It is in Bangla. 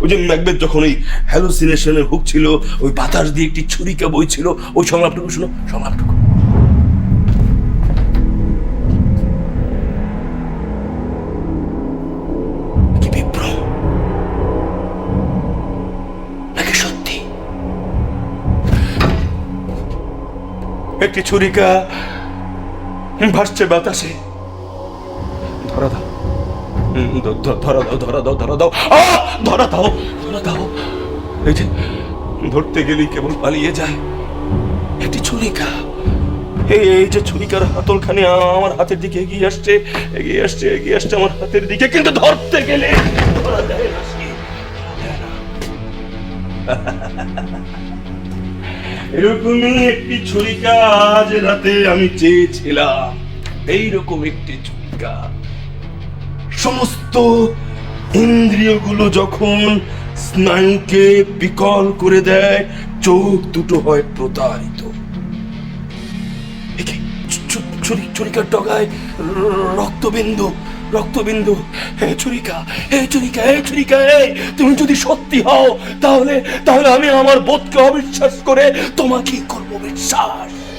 ওই যে ম্যাকবেথ যখন ওই হ্যালুসিনেশনে ভুগছিল ওই বাতাস দিয়ে একটি ছুরিকা বইছিল ওই সংলাপটুকু শুনো, সংলাপটুকু। একটি ছুরিকা ভাসছে বাতাসে। ধরা দাও। ধরা দাও ধরা দাও ধরা দাও! ধরা দাও ধরা দাও। এই যে, ধরতে গেলেই কেবল পালিয়ে যায়। একটি ছুরিকা। এই যে ছুরিকার হাতলখানি আমার হাতের দিকে এগিয়ে আসছে এগিয়ে আসছে এগিয়ে আসছে আমার হাতের দিকে, কিন্তু ধরতে গেলে। এরকমই একটি ছুরিকা আজ রাতে আমি চেয়েছিলাম। এইরকম একটি ছুরিকা। সমস্ত ইন্দ্রিয়গুলো যখন স্নায়ুকে বিকল করে দেয়, চোখ দুটো হয় প্রতারিত। ছুরিকার ডগায় রক্তবিন্দু রক্তবিন্দু। হে ছুরিকা হে ছুরিকা হে ছুরিকা, হে, তুমি যদি সত্যি হও, তাহলে তাহলে আমি আমার বোধকে অবিশ্বাস করে তোমাকেই করব বিশ্বাস।